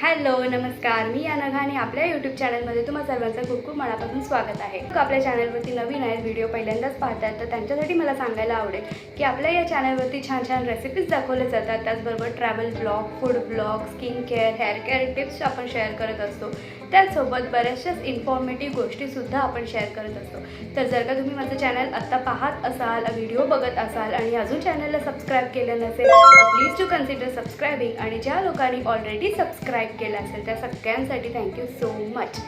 Hello नमस्कार. मी या नघाने आपल्या यूट्यूब चॅनलमध्ये तुम्हा सर्वांचं खूप खूप मनापासून स्वागत आहे. आपल्या चॅनलवरती नवीन आहेत व्हिडिओ पहिल्यांदाच पाहतात तर त्यांच्यासाठी मला सांगायला आवडेल की आपल्या या चॅनलवरती छान छान रेसिपीज दाखवले जातात. त्याचबरोबर travel blog food blog skin care hair care tips आपण शेअर करत असतो. त्याचसोबत बऱ्याचशाच इन्फॉर्मेटिव्ह गोष्टीसुद्धा आपण शेअर करत असतो. तर जर का तुम्ही माझं चॅनल आत्ता पाहत असाल व्हिडिओ बघत असाल आणि अजून चॅनलला सबस्क्राईब केलं नसेल तर प्लीज टू कन्सिडर सबस्क्रायबिंग आणि ज्या लोकांनी ऑलरेडी सबस्क्राईब केलं असेल त्या सगळ्यांसाठी थँक्यू सो मच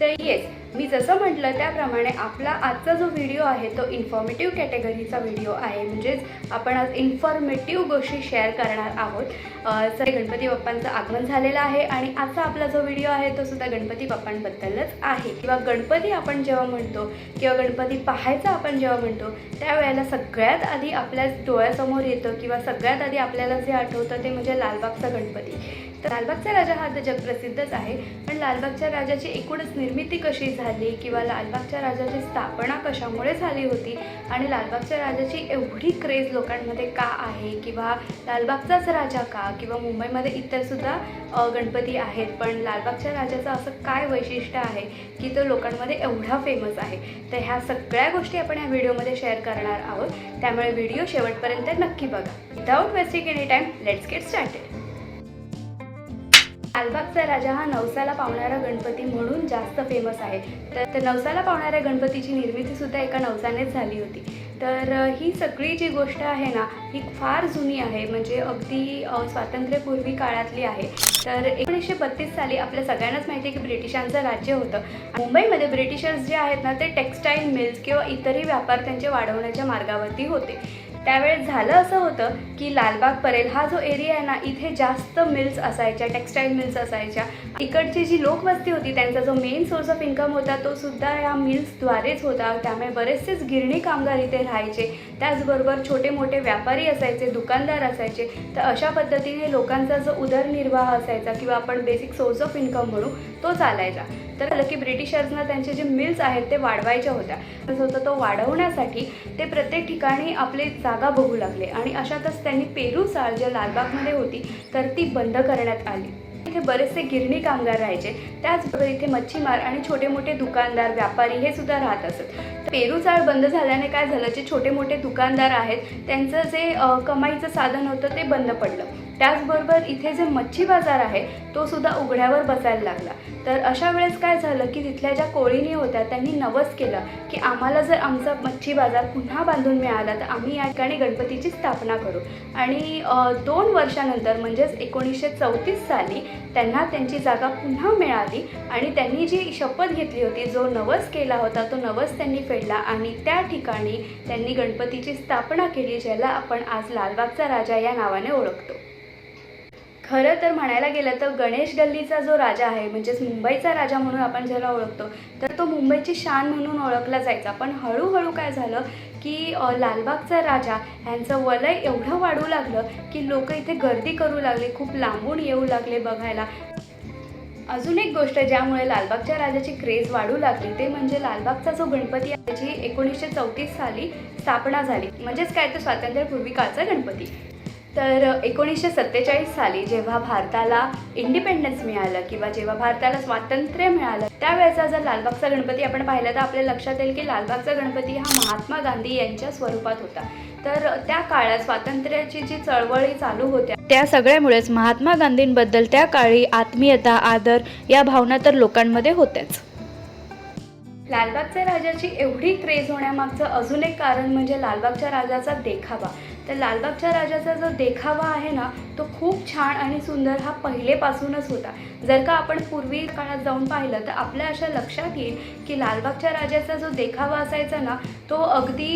तर येस. मी जसं म्हटलं त्याप्रमाणे आपला आजचा जो व्हिडिओ आहे तो इन्फॉर्मेटिव्ह कॅटेगरीचा व्हिडिओ आहे. म्हणजेच आपण आज इन्फॉर्मेटिव्ह गोष्टी शेअर करणार आहोत. सर गणपती बाप्पांचं आगमन झालेलं आहे आणि आजचा आपला जो व्हिडिओ आहे तो सुद्धा गणपती बाप्पांबद्दलच आहे. किंवा गणपती आपण जेव्हा म्हणतो किंवा गणपती पाहायचा आपण जेव्हा म्हणतो त्यावेळेला सगळ्यात आधी आपल्या डोळ्यासमोर येतं किंवा सगळ्यात आधी आपल्याला जे आठवतं ते म्हणजे लालबागचा गणपती. तर लालबागचा राजा हा तर जगप्रसिद्धच आहे. पण लालबागच्या राजाची एकूणच निर्मिती कशी झाली किंवा लालबागच्या राजाची स्थापना कशामुळे झाली होती आणि लालबागच्या राजाची एवढी क्रेज लोकांमध्ये का आहे किंवा लालबागचाच राजा का किंवा मुंबईमध्ये इतरसुद्धा गणपती आहेत पण लालबागच्या राजाचं असं काय वैशिष्ट्य आहे की तो लोकांमध्ये एवढा फेमस आहे? तर ह्या सगळ्या गोष्टी आपण या व्हिडिओमध्ये शेअर करणार आहोत. त्यामुळे व्हिडिओ शेवटपर्यंत नक्की बघा. Without wasting any time let's get started लालबागचा राजा हा नवसाला पावणारा गणपती म्हणून जास्त फेमस आहे. तर नवसाला पावणाऱ्या गणपतीची निर्मिती सुद्धा एका नवसानेच झाली होती. तर ही सगळी जी गोष्ट आहे ना ही फार जुनी आहे. म्हणजे अगदी स्वातंत्र्यपूर्वी काळातली आहे. तर एकोणीसशे बत्तीस साली आपल्या सगळ्यांनाच माहिती आहे की ब्रिटिशांचं राज्य होतं. मुंबईमध्ये ब्रिटिशर्स जे आहेत ना ते टेक्स्टाईल मिल्स किंवा इतरही व्यापार त्यांचे वाढवण्याच्या मार्गावरती होते. त्यावेळेस झालं असं होतं की लालबाग परेल हा जो एरिया आहे ना इथे जास्त मिल्स असायच्या टेक्स्टाईल मिल्स असायच्या. इकडची जी लोकवस्ती होती त्यांचा जो मेन सोर्स ऑफ इन्कम होता तो सुद्धा या मिल्सद्वारेच होता. त्यामुळे बरेचसेच गिरणी कामगार इथे राहायचे. त्याचबरोबर छोटे मोठे व्यापारी असायचे दुकानदार असायचे. तर अशा पद्धतीने लोकांचा जो उदरनिर्वाह असायचा किंवा आपण बेसिक सोर्स ऑफ इन्कम म्हणू तो चालायचा. तर झालं की ब्रिटिशर्सना त्यांचे जे मिल्स आहेत ते वाढवायच्या होत्या. तसं होतं तो वाढवण्यासाठी ते प्रत्येक ठिकाणी आपले जागा बघू लागले. आणि अशातच त्यांनी पेरू चाळ ज्या लालबागमध्ये होती तर ती बंद करण्यात आली. इथे बरेचसे गिरणी कामगार राहायचे. त्याचबरोबर इथे मच्छीमार आणि छोटे मोठे दुकानदार व्यापारी हे सुद्धा राहत असत. तर पेरू चाळ बंद झाल्याने काय झालं? जे छोटे मोठे दुकानदार आहेत त्यांचं जे कमाईचं साधन होतं ते बंद पडलं. त्याचबरोबर इथे जे मच्छी बाजार आहे तो सुद्धा उघड्यावर बसायला लागला. तर अशा वेळेस काय झालं की तिथल्या ज्या कोळीनी होत्या त्यांनी नवस केलं की आम्हाला जर आमचा मच्छी बाजार पुन्हा बांधून मिळाला तर आम्ही या ठिकाणी गणपतीची स्थापना करू. आणि दोन वर्षानंतर म्हणजेच एकोणीसशे चौतीस साली त्यांना त्यांची जागा पुन्हा मिळाली आणि त्यांनी जी शपथ घेतली होती जो नवस केला होता तो नवस त्यांनी फेडला आणि त्या ठिकाणी त्यांनी गणपतीची स्थापना केली ज्याला आपण आज लालबागचा राजा या नावाने ओळखतो. खरं तर म्हणायला गेलं तर गणेश गल्लीचा जो राजा आहे म्हणजेच मुंबईचा राजा म्हणून आपण ज्याला ओळखतो तर तो मुंबईची शान म्हणून ओळखला जायचा. पण हळूहळू काय झालं की लालबागचा राजा ह्यांचं वलय एवढं वाढू लागलं की लोक इथे गर्दी करू लागले खूप लांबून येऊ लागले बघायला. अजून एक गोष्ट ज्यामुळे लालबागच्या राजाची क्रेज वाढू लागली ते म्हणजे लालबागचा जो गणपती आहे त्याची एकोणीसशे चौतीस साली स्थापना झाली. म्हणजेच काय? तर स्वातंत्र्यपूर्वी कालचा गणपती. तर एकोणीसशे सत्तेचाळीस साली जेव्हा भारताला इंडिपेंडन्स मिळालं किंवा जेव्हा भारताला स्वातंत्र्य मिळालं त्यावेळेचा जर लालबागचा गणपती आपण पाहिला तर आपल्या लक्षात येईल की लालबागचा गणपती हा महात्मा गांधी यांच्या स्वरूपात होता. तर त्या काळात स्वातंत्र्याची जी चळवळी चालू होत्या त्या सगळ्यामुळेच महात्मा गांधींबद्दल त्या काळी आत्मीयता आदर या भावना तर लोकांमध्ये होत्याच. लालबागच्या राजाची एवढी क्रेज होण्यामागचं अजून एक कारण म्हणजे लालबागच्या राजाचा देखावा. तर लालबागच्या राजाचा जो देखावा आहे ना तो खूप छान आणि सुंदर हा पहिलेपासूनच होता. जर का आपण पूर्वी काळात जाऊन पाहिलं तर आपल्या अशा लक्षात येईल की लालबागच्या राजाचा जो देखावा असायचा ना तो अगदी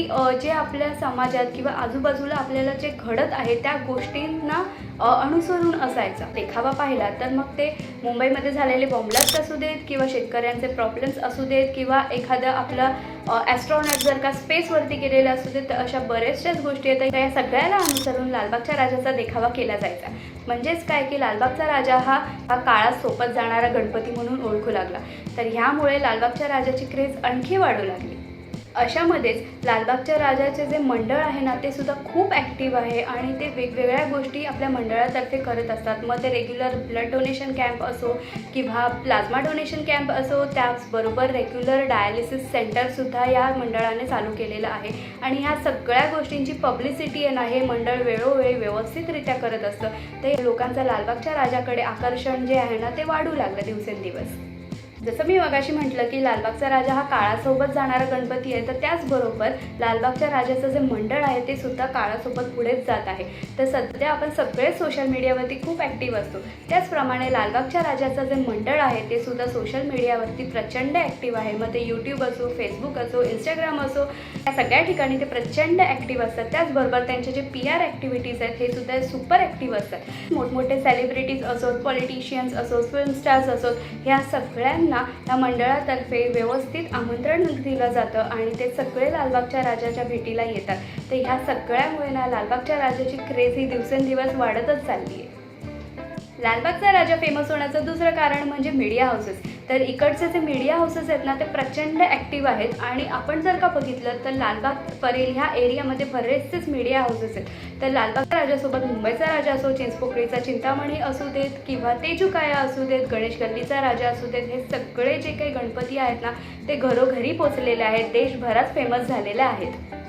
जे आपल्या समाजात किंवा आजूबाजूला आपल्याला जे घडत आहे त्या गोष्टींना अनुसरून असायचा. देखावा पाहिला तर मग ते मुंबईमध्ये झालेले बॉम्बलास्ट असू देत किंवा शेतकऱ्यांचे प्रॉब्लेम्स असू देत किंवा एखादं आपलं ॲस्ट्रॉनॉट जर का स्पेसवरती केलेलं असू देत तर अशा बऱ्याचशाच गोष्टी आहेत. या सगळ्याला अनुसरून लालबागच्या राजाचा देखावा केला जायचा. म्हणजेच काय की लालबागचा राजा हा हा काळात सोपत जाणारा गणपती म्हणून ओळखू लागला. तर ह्यामुळे लालबागच्या राजाची क्रेज आणखी वाढू लागली. अशामध्येच लालबागच्या राजाचे जे मंडळ आहे ना ते सुद्धा खूप ॲक्टिव्ह आहे आणि ते वेगवेगळ्या गोष्टी आपल्या मंडळातर्फे करत असतात. मग ते रेग्युलर ब्लड डोनेशन कॅम्प असो किंवा प्लाझ्मा डोनेशन कॅम्प असो त्याचबरोबर रेग्युलर डायलिसिस सेंटरसुद्धा या मंडळाने चालू केलेलं आहे. आणि ह्या सगळ्या गोष्टींची पब्लिसिटी आहे ना हे मंडळ वेळोवेळी व्यवस्थितरित्या करत असतं. ते लोकांचं लालबागच्या राजाकडे आकर्षण जे आहे ना ते वाढू लागलं दिवसेंदिवस. जसं मी मगाशी म्हटलं की लालबागचा राजा हा काळासोबत जाणारा गणपती आहे तर त्याचबरोबर लालबागच्या राजाचं जे मंडळ आहे ते सुद्धा काळासोबत पुढेच जात आहे. तर सध्या आपण सगळे सोशल मीडियावरती खूप ॲक्टिव्ह असतो. त्याचप्रमाणे लालबागच्या राजाचं जे मंडळ आहे ते सुद्धा सोशल मीडियावरती प्रचंड ॲक्टिव्ह आहे. मग ते यूट्यूब असो फेसबुक असो इंस्टाग्राम असो या सगळ्या ठिकाणी ते प्रचंड ॲक्टिव्ह असतात. त्याचबरोबर त्यांचे जे पी आर ॲक्टिव्हिटीज आहेत हे सुद्धा सुपर ॲक्टिव्ह असतात. मोठमोठे सेलिब्रिटीज असोत पॉलिटिशियन्स असोत फिल्म स्टार्स असोत ह्या सगळ्यांना या मंडळातर्फे व्यवस्थित आमंत्रण दिलं जातं आणि ते सगळे लालबागच्या राजाच्या भेटीला येतात. तर ह्या सगळ्यामुळे ना लालबागच्या राजाची क्रेज ही दिवसेंदिवस वाढतच चालली आहे लालबागचा राजा फेमस होण्याचं दुसरं कारण म्हणजे मीडिया हाऊसेस तर इकडचे जे मीडिया हाऊसेस आहेत ना ते प्रचंड ॲक्टिव्ह आहेत. आणि आपण जर का बघितलं तर लालबाग परेल ह्या एरियामध्ये बरेचसेच मीडिया हाऊसेस आहेत. तर लालबागच्या राजासोबत मुंबईचा राजा असो चिंचपोकळीचा चिंतामणी असू देत किंवा तेजुकाया असू देत गणेश गल्लीचा राजा असू देत हे सगळे जे काही गणपती आहेत ना ते घरोघरी पोचलेले आहेत. देशभरात फेमस झालेले आहेत.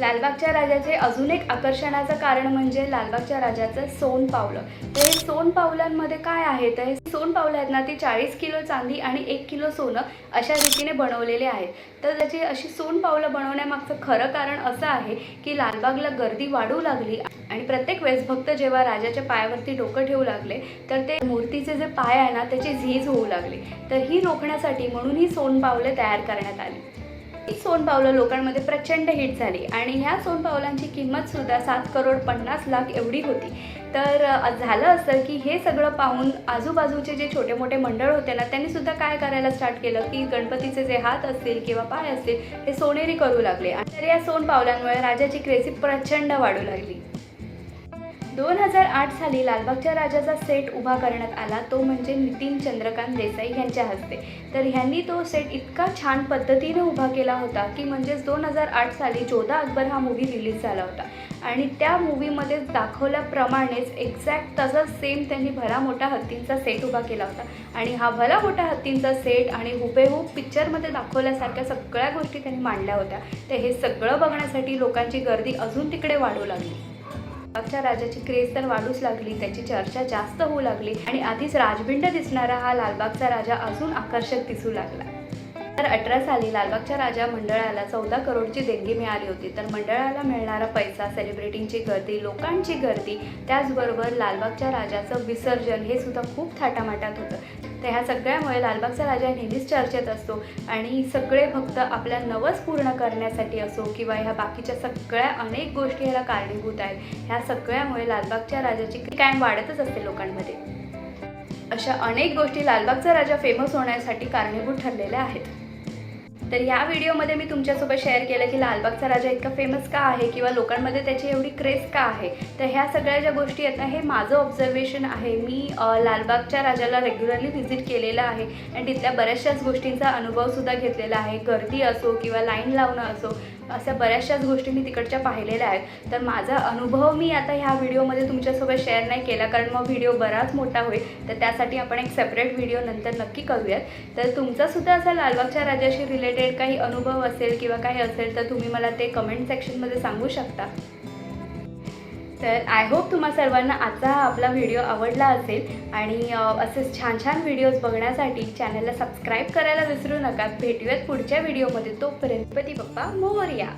लालबागच्या राजाचे अजून एक आकर्षणाचं कारण म्हणजे लालबागच्या राजाचं सोन पावलं. तर हे सोन पावलांमध्ये काय आहे? तर हे सोन पावलं आहेत ना ती चाळीस किलो चांदी आणि एक किलो सोनं अशा रीतीने बनवलेले आहेत. तर त्याची अशी सोन पावलं बनवण्यामागचं खरं कारण असं आहे की लालबागला गर्दी वाढू लागली आणि प्रत्येक वेळेस भक्त जेव्हा राजाच्या पायावरती डोकं ठेवू लागले तर ते मूर्तीचे जे पाय आहे ना त्याची झीज होऊ लागली. तर ही रोखण्यासाठी म्हणून ही सोनपावले तयार करण्यात आली. सोनपावलं लोकांमध्ये प्रचंड हिट झाली. आणि ह्या सोनपावलांची किंमतसुद्धा सात करोड पन्नास लाख एवढी होती. तर झालं असं की हे सगळं पाहून आजूबाजूचे जे छोटे मोठे मंडळ होते ना त्यांनी सुद्धा काय करायला स्टार्ट केलं की गणपतीचे जे हात असतील किंवा पाय असतील हे सोनेरी करू लागले. आणि तर या सोनपावलांमुळे राजाची क्रेझी प्रचंड वाढू लागली. दोन हजार आठ साली लालबागच्या राजाचा सेट उभा करण्यात आला. तो म्हणजे नितीन चंद्रकांत देसाई यांच्या हस्ते. तर ह्यांनी तो सेट इतका छान पद्धतीने उभा केला होता की म्हणजेच दोन हजार आठ साली जोधा अकबर हा मूवी रिलीज झाला होता. आणि त्या मूवीमध्ये दाखवल्याप्रमाणेच एक्झॅक्ट तसाच सेम त्यांनी भला मोठा हत्तींचा सेट उभा केला होता. आणि हा भला मोठा हत्तींचा सेट आणि हुबेहूब पिक्चरमध्ये दाखवल्यासारख्या सगळ्या गोष्टी त्यांनी मांडल्या होत्या. तर हे सगळं बघण्यासाठी लोकांची गर्दी अजून तिकडे वाढू लागली. लालबागच्या राजाची क्रेज तर वाढूच लागली त्याची चर्चा जास्त होऊ लागली आणि आधीच राजबिंड दिसणारा हा लालबागचा राजा अजून आकर्षक दिसू लागला. तर अठरा साली लालबागच्या राजा मंडळाला चौदा करोडची देणगी मिळाली होती. तर मंडळाला मिळणारा पैसा सेलिब्रिटींची गर्दी लोकांची गर्दी त्याचबरोबर लालबागच्या राजाचं विसर्जन हे सुद्धा खूप थाटामाटात होतं. तर ह्या सगळ्यामुळे लालबागचा राजा नेहमीच चर्चेत असतो आणि सगळे भक्त आपल्या नवस पूर्ण करण्यासाठी असो किंवा ह्या बाकीच्या सगळ्या अनेक गोष्टी ह्याला कारणीभूत आहेत. ह्या सगळ्यामुळे लालबागच्या राजाची कायम वाढतच असते लोकांमध्ये. अशा अनेक गोष्टी लालबागचा राजा फेमस होण्यासाठी कारणीभूत ठरलेल्या आहेत. तर ह्या व्हिडिओमध्ये मी तुमच्यासोबत शेअर केलं की लालबागचा राजा इतका फेमस का आहे किंवा लोकांमध्ये त्याची एवढी क्रेज का आहे? तर ह्या सगळ्या ज्या गोष्टी आहेत ना हे माझं ऑब्झर्वेशन आहे. मी लालबागच्या राजाला रेग्युलरली व्हिजिट केलेलं आहे आणि तिथल्या बऱ्याचशाच गोष्टींचा अनुभवसुद्धा घेतलेला आहे. गर्दी असो किंवा लाईन लावणं असो अशा बऱ्याचशाच गोष्टी मी तिकडच्या पाहिलेल्या आहेत. तर माझा अनुभव मी आता ह्या व्हिडिओमध्ये तुमच्यासोबत शेअर नाही केला कारण मग व्हिडिओ बराच मोठा होईल. तर त्यासाठी आपण एक सेपरेट व्हिडिओ नंतर नक्की करूयात. तर तुमचासुद्धा असा लालबागच्या राजाशी रिलेटेड काही अनुभव असेल किंवा काही असेल तर तुम्ही मला ते कमेंट सेक्शनमध्ये सांगू शकता. तर आय होप तुम्हा सर्वांना आजचा हा आपला व्हिडिओ आवडला असेल. आणि असेच छान छान व्हिडिओज बघण्यासाठी चॅनलला सबस्क्राईब करायला विसरू नका. भेटूयात पुढच्या व्हिडिओमध्ये तोपर्यंत पती पप्पा मोरया.